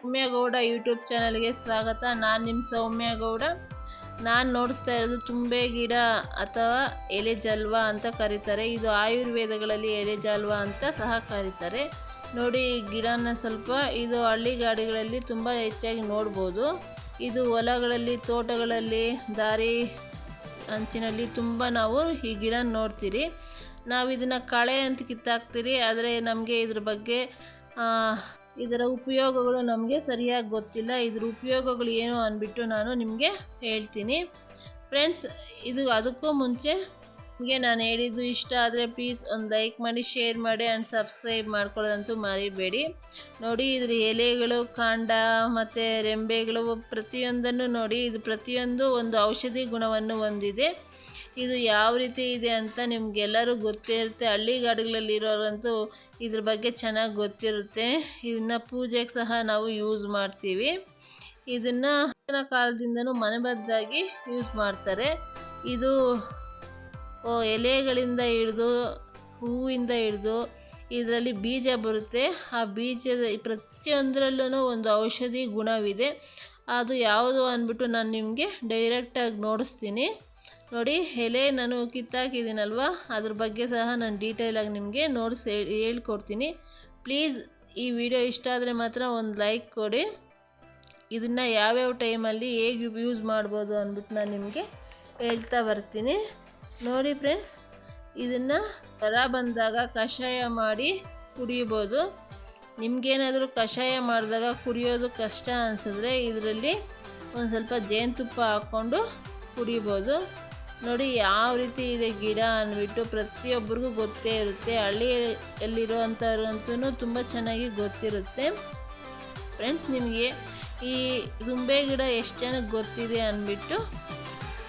ಸೌಮ್ಯ Gowda YouTube ಚಾನಲ್ಗೆ ಸ್ವಾಗತ. ನಾನು ನಿಮ್ಮ ಸೌಮ್ಯಗೌಡ. ನಾನು ನೋಡಿಸ್ತಾ ಇರೋದು ತುಂಬೆ ಗಿಡ ಅಥವಾ ಎಲೆ ಜಲ್ವ ಅಂತ ಕರೀತಾರೆ. ಇದು ಆಯುರ್ವೇದಗಳಲ್ಲಿ ಎಲೆ ಜಲ್ವ ಅಂತ ಸಹ ಕರೀತಾರೆ. ನೋಡಿ ಗಿಡನ ಸ್ವಲ್ಪ ಇದು ಹಳ್ಳಿಗಾಡಿಗಳಲ್ಲಿ ತುಂಬ ಹೆಚ್ಚಾಗಿ ನೋಡ್ಬೋದು. ಇದು ಹೊಲಗಳಲ್ಲಿ, ತೋಟಗಳಲ್ಲಿ, ದಾರಿ ಅಂಚಿನಲ್ಲಿ ತುಂಬ ನಾವು ಈ ಗಿಡ ನೋಡ್ತೀರಿ. ನಾವು ಇದನ್ನು ಕಳೆ ಅಂತ ಕಿತ್ತಾಕ್ತೀರಿ. ಆದರೆ ನಮಗೆ ಇದ್ರ ಬಗ್ಗೆ ಇದರ ಉಪಯೋಗಗಳು ನಮಗೆ ಸರಿಯಾಗಿ ಗೊತ್ತಿಲ್ಲ. ಇದರ ಉಪಯೋಗಗಳು ಏನು ಅಂದ್ಬಿಟ್ಟು ನಾನು ನಿಮಗೆ ಹೇಳ್ತೀನಿ. ಫ್ರೆಂಡ್ಸ್ ಇದು ಅದಕ್ಕೂ ಮುಂಚೆ ನಿಮಗೆ ನಾನು ಹೇಳಿದ್ದು ಇಷ್ಟ ಆದರೆ ಪ್ಲೀಸ್ ಒಂದು ಲೈಕ್ ಮಾಡಿ ಶೇರ್ ಮಾಡಿ ಆ್ಯಂಡ್ ಸಬ್ಸ್ಕ್ರೈಬ್ ಮಾಡ್ಕೊಳ್ಳೋದಂತೂ ಮರಿಬೇಡಿ. ನೋಡಿ, ಇದ್ರ ಎಲೆಗಳು, ಕಾಂಡ ಮತ್ತು ರೆಂಬೆಗಳು ಪ್ರತಿಯೊಂದನ್ನು ನೋಡಿ, ಇದು ಪ್ರತಿಯೊಂದು ಒಂದು ಔಷಧಿ ಗುಣವನ್ನು ಹೊಂದಿದೆ. ಇದು ಯಾವ ರೀತಿ ಇದೆ ಅಂತ ನಿಮಗೆಲ್ಲರೂ ಗೊತ್ತಿರುತ್ತೆ ಹಳ್ಳಿಗಾಡುಗಳಲ್ಲಿರೋರಂತೂ ಇದ್ರ ಬಗ್ಗೆ ಚೆನ್ನಾಗಿ ಗೊತ್ತಿರುತ್ತೆ. ಇದನ್ನು ಪೂಜೆಗೆ ಸಹ ನಾವು ಯೂಸ್ ಮಾಡ್ತೀವಿ. ಇದನ್ನು ಹಿಂದಿನ ಕಾಲದಿಂದನೂ ಮನೆಬದ್ದಾಗಿ ಯೂಸ್ ಮಾಡ್ತಾರೆ. ಇದು ಎಲೆಗಳಿಂದ ಹಿಡಿದು, ಹೂವಿಂದ ಹಿಡಿದು ಇದರಲ್ಲಿ ಬೀಜ ಬರುತ್ತೆ. ಆ ಬೀಜದ ಪ್ರತಿಯೊಂದರಲ್ಲೂ ಒಂದು ಔಷಧಿ ಗುಣವಿದೆ. ಅದು ಯಾವುದು ಅಂದ್ಬಿಟ್ಟು ನಾನು ನಿಮಗೆ ಡೈರೆಕ್ಟಾಗಿ ನೋಡಿಸ್ತೀನಿ. ನೋಡಿ, ಎಲೆ ನಾನು ಕಿತ್ತಾಕಿದ್ದೀನಲ್ವ? ಅದ್ರ ಬಗ್ಗೆ ಸಹ ನಾನು ಡೀಟೇಲಾಗಿ ನಿಮಗೆ ನೋಟ್ಸ್ ಹೇಳ್ಕೊಡ್ತೀನಿ. ಪ್ಲೀಸ್ ಈ ವಿಡಿಯೋ ಇಷ್ಟ ಆದರೆ ಮಾತ್ರ ಒಂದು ಲೈಕ್ ಕೊಡಿ. ಇದನ್ನು ಯಾವ್ಯಾವ ಟೈಮಲ್ಲಿ ಹೇಗೆ ಯೂಸ್ ಮಾಡ್ಬೋದು ಅಂದ್ಬಿಟ್ಟು ನಾನು ನಿಮಗೆ ಹೇಳ್ತಾ ಬರ್ತೀನಿ. ನೋಡಿ ಫ್ರೆಂಡ್ಸ್ ಇದನ್ನು ಹೊರ ಬಂದಾಗ ಕಷಾಯ ಮಾಡಿ ಕುಡಿಬೋದು. ನಿಮಗೇನಾದರೂ ಕಷಾಯ ಮಾಡಿದಾಗ ಕುಡಿಯೋದು ಕಷ್ಟ ಅನಿಸಿದ್ರೆ ಇದರಲ್ಲಿ ಒಂದು ಸ್ವಲ್ಪ ಜೇನುತುಪ್ಪ ಹಾಕ್ಕೊಂಡು ಕುಡಿಬೋದು. ನೋಡಿ, ಯಾವ ರೀತಿ ಇದೆ ಗಿಡ ಅಂದ್ಬಿಟ್ಟು ಪ್ರತಿಯೊಬ್ಬರಿಗೂ ಗೊತ್ತೇ ಇರುತ್ತೆ. ಹಳ್ಳಿಯಲ್ಲಿರುವಂಥವ್ರಂತೂ ತುಂಬ ಚೆನ್ನಾಗಿ ಗೊತ್ತಿರುತ್ತೆ. ಫ್ರೆಂಡ್ಸ್ ನಿಮಗೆ ಈ ತುಂಬೆ ಗಿಡ ಎಷ್ಟು ಜನಕ್ಕೆ ಗೊತ್ತಿದೆ ಅಂದ್ಬಿಟ್ಟು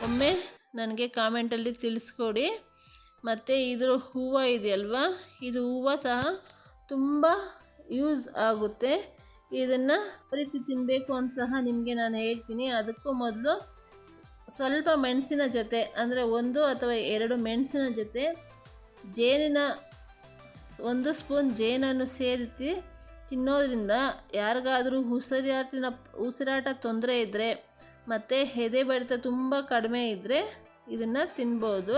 ಒಮ್ಮೆ ನನಗೆ ಕಾಮೆಂಟಲ್ಲಿ ತಿಳಿಸ್ಕೊಡಿ. ಮತ್ತು ಇದ್ರ ಹೂವು ಇದೆಯಲ್ವಾ? ಇದು ಹೂವು ಸಹ ತುಂಬ ಯೂಸ್ ಆಗುತ್ತೆ. ಇದನ್ನು ಪ್ರೀತಿ ರೀತಿ ತಿನ್ನಬೇಕು ಅಂತ ಸಹ ನಿಮಗೆ ನಾನು ಹೇಳ್ತೀನಿ. ಅದಕ್ಕೂ ಮೊದಲು ಸ್ವಲ್ಪ ಮೆಣಸಿನ ಜೊತೆ, ಅಂದರೆ ಒಂದು ಅಥವಾ ಎರಡು ಮೆಣಸಿನ ಜೊತೆ ಜೇನಿನ, ಒಂದು ಸ್ಪೂನ್ ಜೇನನ್ನು ಸೇರಿಸಿ ತಿನ್ನೋದ್ರಿಂದ ಯಾರಿಗಾದರೂ ಉಸಿರಾಟಿನ, ಉಸಿರಾಟ ತೊಂದರೆ ಇದ್ದರೆ ಮತ್ತು ಎದೆ ಬಡಿತ ತುಂಬ ಕಡಿಮೆ ಇದ್ದರೆ ಇದನ್ನು ತಿನ್ಬೋದು.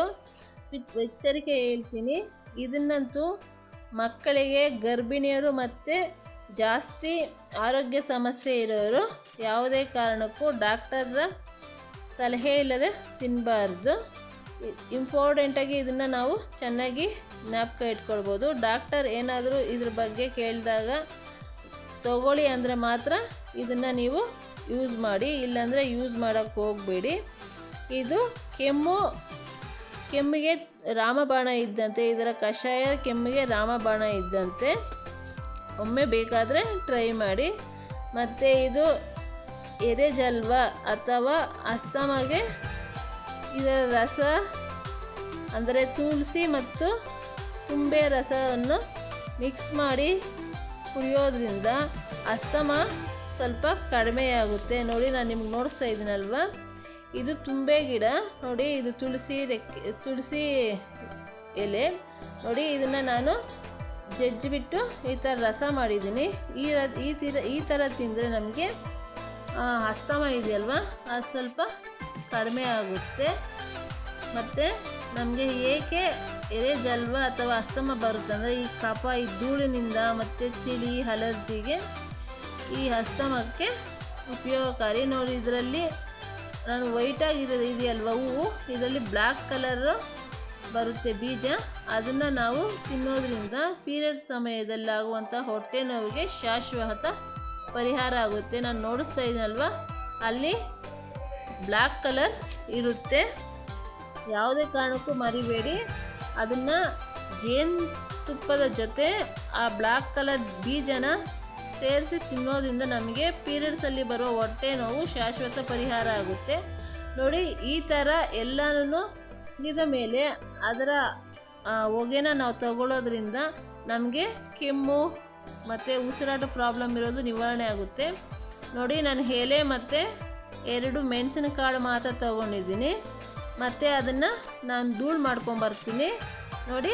ವಿತ್ ಎಚ್ಚರಿಕೆ ಹೇಳ್ತೀನಿ. ಇದನ್ನಂತೂ ಮಕ್ಕಳಿಗೆ, ಗರ್ಭಿಣಿಯರು ಮತ್ತು ಜಾಸ್ತಿ ಆರೋಗ್ಯ ಸಮಸ್ಯೆ ಇರೋರು ಯಾವುದೇ ಕಾರಣಕ್ಕೂ ಡಾಕ್ಟರ್ರ ಸಲಹೆ ಇಲ್ಲದೆ ತಿನ್ನಬಾರ್ದು ಇಂಪಾರ್ಟೆಂಟಾಗಿ ಇದನ್ನು ನಾವು ಚೆನ್ನಾಗಿ ಜ್ಞಾಪಕ ಇಟ್ಕೊಳ್ಬೋದು. ಡಾಕ್ಟರ್ ಏನಾದರೂ ಇದ್ರ ಬಗ್ಗೆ ಕೇಳಿದಾಗ ತಗೊಳ್ಳಿ ಅಂದರೆ ಮಾತ್ರ ಇದನ್ನು ನೀವು ಯೂಸ್ ಮಾಡಿ. ಇಲ್ಲಾಂದರೆ ಯೂಸ್ ಮಾಡೋಕ್ಕೆ ಹೋಗಬೇಡಿ. ಇದು ಕೆಮ್ಮು, ಕೆಮ್ಮಿಗೆ ರಾಮಬಾಣ ಇದ್ದಂತೆ, ಇದರ ಕಷಾಯ ಕೆಮ್ಮಿಗೆ ರಾಮಬಾಣ ಇದ್ದಂತೆ. ಒಮ್ಮೆ ಬೇಕಾದರೆ ಟ್ರೈ ಮಾಡಿ. ಮತ್ತು ಇದು ಎರೆಜಲ್ವ ಅಥವಾ ಅಸ್ತಮಗೆ ಇದರ ರಸ, ಅಂದರೆ ತುಳಸಿ ಮತ್ತು ತುಂಬೆ ರಸವನ್ನು ಮಿಕ್ಸ್ ಮಾಡಿ ಕುಡಿಯೋದ್ರಿಂದ ಅಸ್ತಮ ಸ್ವಲ್ಪ ಕಡಿಮೆಯಾಗುತ್ತೆ. ನೋಡಿ, ನಾನು ನಿಮ್ಗೆ ನೋಡಿಸ್ತಾ ಇದ್ದೀನಲ್ವ ಇದು ತುಂಬೆ ಗಿಡ. ನೋಡಿ, ಇದು ತುಳಸಿ ರೆಕ್ಕೆ, ತುಳಸಿ ಎಲೆ. ನೋಡಿ, ಇದನ್ನು ನಾನು ಜಜ್ಜಿಬಿಟ್ಟು ಈ ಥರ ರಸ ಮಾಡಿದ್ದೀನಿ. ಈ ಈ ಈ ಥರ ತಿಂದರೆ ನಮಗೆ ಅಸ್ತಮ ಇದೆಯಲ್ವ? ಅದು ಸ್ವಲ್ಪ ಕಡಿಮೆ ಆಗುತ್ತೆ. ಮತ್ತು ನಮಗೆ ಏಕೆ ಎರೆ ಜಲ್ವ ಅಥವಾ ಅಸ್ತಮ ಬರುತ್ತೆ ಅಂದರೆ ಈ ಕಫ, ಈ ಧೂಳಿನಿಂದ ಮತ್ತು ಚಳಿ, ಅಲರ್ಜಿಗೆ ಈ ಅಸ್ತಮಕ್ಕೆ ಉಪಯೋಗಕಾರಿ. ನೋಡಿ, ಇದರಲ್ಲಿ ನಾನು ವೈಟಾಗಿರೋದು ಇದೆಯಲ್ವ? ಹೂವು, ಇದರಲ್ಲಿ ಬ್ಲ್ಯಾಕ್ ಕಲರು ಬರುತ್ತೆ ಬೀಜ. ಅದನ್ನು ನಾವು ತಿನ್ನೋದ್ರಿಂದ ಪೀರಿಯಡ್ ಸಮಯದಲ್ಲಾಗುವಂಥ ಹೊಟ್ಟೆ ನೋವಿಗೆ ಶಾಶ್ವತ ಪರಿಹಾರ ಆಗುತ್ತೆ. ನಾನು ನೋಡಿಸ್ತಾ ಇದ್ದೀನಲ್ವ ಅಲ್ಲಿ ಬ್ಲ್ಯಾಕ್ ಕಲರ್ ಇರುತ್ತೆ. ಯಾವುದೇ ಕಾರಣಕ್ಕೂ ಮರಿಬೇಡಿ. ಅದನ್ನು ಜೇನುತುಪ್ಪದ ಜೊತೆ ಆ ಬ್ಲ್ಯಾಕ್ ಕಲರ್ ಬೀಜನ ಸೇರಿಸಿ ತಿನ್ನೋದ್ರಿಂದ ನಮಗೆ ಪೀರಿಯಡ್ಸಲ್ಲಿ ಬರುವ ಹೊಟ್ಟೆ ನೋವು ಶಾಶ್ವತ ಪರಿಹಾರ ಆಗುತ್ತೆ. ನೋಡಿ, ಈ ಥರ ಎಲ್ಲನೂ ಇದ ಮೇಲೆ ಅದರ ಹೊಗೆನ ನಾವು ತಗೊಳ್ಳೋದ್ರಿಂದ ನಮಗೆ ಕೆಮ್ಮು ಮತ್ತು ಉಸಿರಾಟ ಪ್ರಾಬ್ಲಮ್ ಇರೋದು ನಿವಾರಣೆ ಆಗುತ್ತೆ. ನೋಡಿ, ನಾನು ಎಲೆ ಮತ್ತು ಎರಡು ಮೆಣಸಿನಕಾಳು ಮಾತ್ರ ತೊಗೊಂಡಿದ್ದೀನಿ. ಮತ್ತು ಅದನ್ನು ನಾನು ಧೂಳು ಮಾಡ್ಕೊಂಬರ್ತೀನಿ ನೋಡಿ,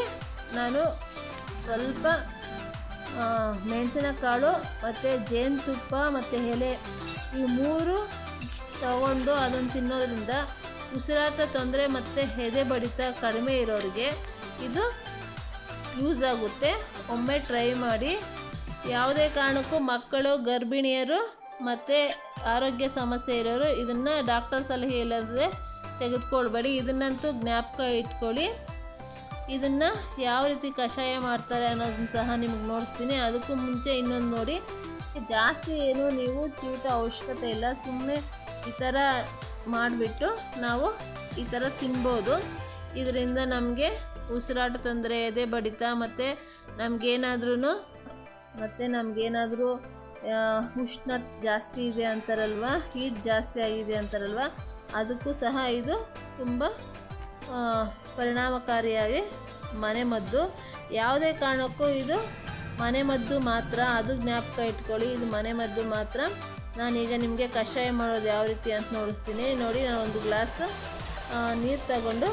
ನಾನು ಸ್ವಲ್ಪ ಮೆಣಸಿನಕಾಳು ಮತ್ತು ಜೇನುತುಪ್ಪ ಮತ್ತು ಎಲೆ ಈ ಮೂರು ತಗೊಂಡು ಅದನ್ನು ತಿನ್ನೋದ್ರಿಂದ ಉಸಿರಾಟ ತೊಂದರೆ ಮತ್ತು ಎದೆ ಬಡಿತ ಕಡಿಮೆ ಇರೋರಿಗೆ ಇದು ಯೂಸ್ ಆಗುತ್ತೆ. ಒಮ್ಮೆ ಟ್ರೈ ಮಾಡಿ ಯಾವುದೇ ಕಾರಣಕ್ಕೂ ಮಕ್ಕಳು, ಗರ್ಭಿಣಿಯರು ಮತ್ತು ಆರೋಗ್ಯ ಸಮಸ್ಯೆ ಇರೋರು ಇದನ್ನು ಡಾಕ್ಟರ್ ಸಲಹೆ ಇಲ್ಲದೆ ತೆಗೆದುಕೊಳ್ಬೇಡಿ. ಇದನ್ನಂತೂ ಜ್ಞಾಪಕ ಇಟ್ಕೊಳ್ಳಿ. ಇದನ್ನು ಯಾವ ರೀತಿ ಕಷಾಯ ಮಾಡ್ತಾರೆ ಅನ್ನೋದನ್ನು ಸಹ ನಿಮಗೆ ನೋಡಿಸ್ತೀನಿ. ಅದಕ್ಕೂ ಮುಂಚೆ ಇನ್ನೊಂದು ನೋಡಿ, ಜಾಸ್ತಿ ಏನು ನೀವು ಚೂಟ ಅವಶ್ಯಕತೆ ಇಲ್ಲ. ಸುಮ್ಮನೆ ಈ ಥರ ಮಾಡಿಬಿಟ್ಟು ನಾವು ಈ ಥರ ತಿನ್ಬೋದು. ಇದರಿಂದ ನಮಗೆ ಉಸಿರಾಟ ತೊಂದರೆ, ಎದೆ ಬಡಿತ ಮತ್ತು ನಮಗೇನಾದ್ರೂ ಮತ್ತು ನಮಗೇನಾದರೂ ಉಷ್ಣ ಜಾಸ್ತಿ ಇದೆ ಅಂತಾರಲ್ವ? ಹೀಟ್ ಜಾಸ್ತಿ ಆಗಿದೆ ಅಂತಾರಲ್ವ? ಅದಕ್ಕೂ ಸಹ ಇದು ತುಂಬ ಪರಿಣಾಮಕಾರಿಯಾಗಿ ಮನೆಮದ್ದು ಯಾವುದೇ ಕಾರಣಕ್ಕೂ ಇದು ಮನೆಮದ್ದು ಮಾತ್ರ, ಅದು ಜ್ಞಾಪಕ ಇಟ್ಕೊಳ್ಳಿ, ಇದು ಮನೆಮದ್ದು ಮಾತ್ರ. ನಾನೀಗ ನಿಮಗೆ ಕಷಾಯ ಮಾಡೋದು ಯಾವ ರೀತಿ ಅಂತ ನೋಡಿಸ್ತೀನಿ. ನೋಡಿ, ನಾನು ಒಂದು ಗ್ಲಾಸ್ ನೀರು ತಗೊಂಡು,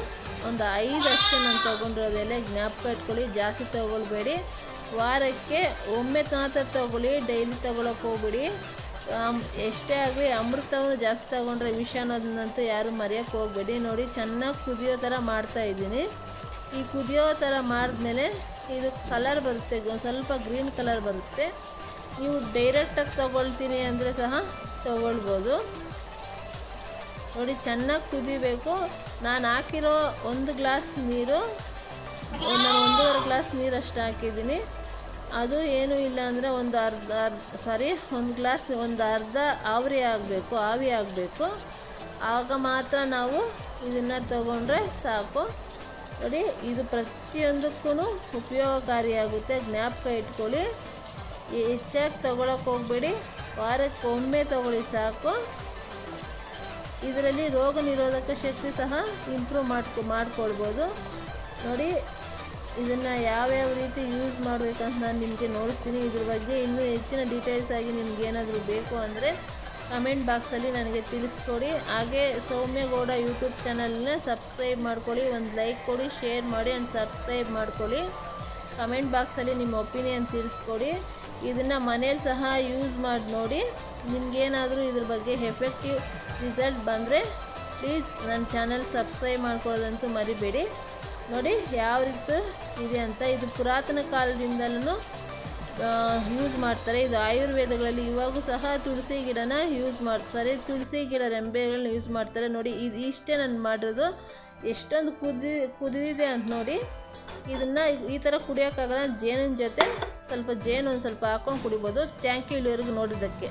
ಒಂದು ಐದಷ್ಟು ನಾನು ತೊಗೊಂಡಿರೋದೆಲ್ಲ ಜ್ಞಾಪಕ ಇಟ್ಕೊಳ್ಳಿ. ಜಾಸ್ತಿ ತೊಗೊಳ್ಬೇಡಿ. ವಾರಕ್ಕೆ ಒಮ್ಮೆ ಮಾತ್ರ ತಗೊಳ್ಳಿ ಡೈಲಿ ತೊಗೊಳಕ್ಕೆ ಹೋಗ್ಬಿಡಿ. ಎಷ್ಟೇ ಆಗಲಿ ಅಮೃತವನ್ನು ಜಾಸ್ತಿ ತಗೊಂಡ್ರೆ ವಿಷ ಅನ್ನೋದನ್ನಂತೂ ಯಾರು ಮರೆಯೋಕ್ಕೆ ಹೋಗಬೇಡಿ. ನೋಡಿ, ಚೆನ್ನಾಗಿ ಕುದಿಯೋ ಥರ ಮಾಡ್ತಾ ಇದ್ದೀನಿ. ಈ ಕುದಿಯೋ ಥರ ಮಾಡಿದ್ಮೇಲೆ ಇದು ಕಲರ್ ಬರುತ್ತೆ ಸ್ವಲ್ಪ ಗ್ರೀನ್ ಕಲರ್ ಬರುತ್ತೆ. ನೀವು ಡೈರೆಕ್ಟಾಗಿ ತೊಗೊಳ್ತೀನಿ ಅಂದರೆ ಸಹ ತೊಗೊಳ್ಬೋದು. ನೋಡಿ, ಚೆನ್ನಾಗಿ ಕುದಿಬೇಕು. ನಾನು ಹಾಕಿರೋ ಒಂದು ಗ್ಲಾಸ್ ನೀರು ನಾನು ಒಂದೂವರೆ ಗ್ಲಾಸ್ ನೀರಷ್ಟು ಹಾಕಿದ್ದೀನಿ. ಅದು ಏನೂ ಇಲ್ಲ ಅಂದರೆ ಒಂದು ಅರ್ಧ ಅರ್ಧ ಸಾರಿ ಒಂದು ಗ್ಲಾಸ್ ಒಂದು ಅರ್ಧ ಆವರಿ ಆಗಬೇಕು, ಆವಿ ಆಗಬೇಕು. ಆಗ ಮಾತ್ರ ನಾವು ಇದನ್ನು ತಗೊಂಡ್ರೆ ಸಾಕು. ನೋಡಿ, ಇದು ಪ್ರತಿಯೊಂದಕ್ಕೂ ಉಪಯೋಗಕಾರಿಯಾಗುತ್ತೆ. ಜ್ಞಾಪಕ ಇಟ್ಕೊಳ್ಳಿ. ಹೆಚ್ಚಾಗಿ ತೊಗೊಳಕ್ಕೆ ಹೋಗಬೇಡಿ. ವಾರಕ್ಕೆ ಒಮ್ಮೆ ತಗೊಳ್ಳಿ ಸಾಕು. ಇದರಲ್ಲಿ ರೋಗ ನಿರೋಧಕ ಶಕ್ತಿ ಸಹ ಇಂಪ್ರೂವ್ ಮಾಡ್ಕೊ, ಮಾಡ್ಕೊಳ್ಬೋದು. ನೋಡಿ, ಇದನ್ನು ಯಾವ್ಯಾವ ರೀತಿ ಯೂಸ್ ಮಾಡಬೇಕಂತ ನಾನು ನಿಮಗೆ ನೋಡಿಸ್ತೀನಿ. ಇದ್ರ ಬಗ್ಗೆ ಇನ್ನೂ ಹೆಚ್ಚಿನ ಡೀಟೇಲ್ಸ್ ಆಗಿ ನಿಮ್ಗೆ ಏನಾದರೂ ಬೇಕು ಅಂದರೆ ಕಮೆಂಟ್ ಬಾಕ್ಸಲ್ಲಿ ನನಗೆ ತಿಳಿಸ್ಕೊಡಿ. ಹಾಗೆ ಸೌಮ್ಯಗೌಡ ಯೂಟ್ಯೂಬ್ ಚಾನಲ್ನ ಸಬ್ಸ್ಕ್ರೈಬ್ ಮಾಡ್ಕೊಳ್ಳಿ, ಒಂದು ಲೈಕ್ ಕೊಡಿ ಶೇರ್ ಮಾಡಿ ಆ್ಯಂಡ್ ಸಬ್ಸ್ಕ್ರೈಬ್ ಮಾಡ್ಕೊಳ್ಳಿ. ಕಮೆಂಟ್ ಬಾಕ್ಸಲ್ಲಿ ನಿಮ್ಮ ಒಪಿನಿಯನ್ ತಿಳಿಸ್ಕೊಡಿ. ಇದನ್ನು ಮನೇಲಿ ಸಹ ಯೂಸ್ ಮಾಡಿ ನೋಡಿ. ನಿಮಗೇನಾದರೂ ಇದ್ರ ಬಗ್ಗೆ ಎಫೆಕ್ಟಿವ್ ರಿಸಲ್ಟ್ ಬಂದರೆ ಪ್ಲೀಸ್ ನನ್ನ ಚಾನಲ್ ಸಬ್ಸ್ಕ್ರೈಬ್ ಮಾಡ್ಕೊಳ್ಳೋದಂತೂ ಮರಿಬೇಡಿ. ನೋಡಿ ಯಾವ ರೀತಿ ಇದೆ ಅಂತ. ಇದು ಪುರಾತನ ಕಾಲದಿಂದಲೂ ಯೂಸ್ ಮಾಡ್ತಾರೆ. ಇದು ಆಯುರ್ವೇದಗಳಲ್ಲಿ ಇವಾಗೂ ಸಹ ತುಳಸಿ ಗಿಡನ ಯೂಸ್ ಮಾಡಿ ಸಾರಿ ತುಳಸಿ ಗಿಡ ರೆಂಬೆಗಳನ್ನ ಯೂಸ್ ಮಾಡ್ತಾರೆ. ನೋಡಿ, ಇದು ಇಷ್ಟೇ ನಾನು ಮಾಡಿರೋದು. ಎಷ್ಟೊಂದು ಕುದಿ, ಕುದಿದಿದೆ ಅಂತ ನೋಡಿ. ಇದನ್ನು ಈ ಥರ ಕುಡಿಯೋಕ್ಕಾಗಲ್ಲ. ಜೇನಿನ ಜೊತೆ ಸ್ವಲ್ಪ ಜೇನು ಒಂದು ಸ್ವಲ್ಪ ಹಾಕ್ಕೊಂಡು ಕುಡಿಬೋದು. ಥ್ಯಾಂಕ್ ಯು ಇಲ್ಲಿವರೆಗೂ ನೋಡಿದ್ದಕ್ಕೆ.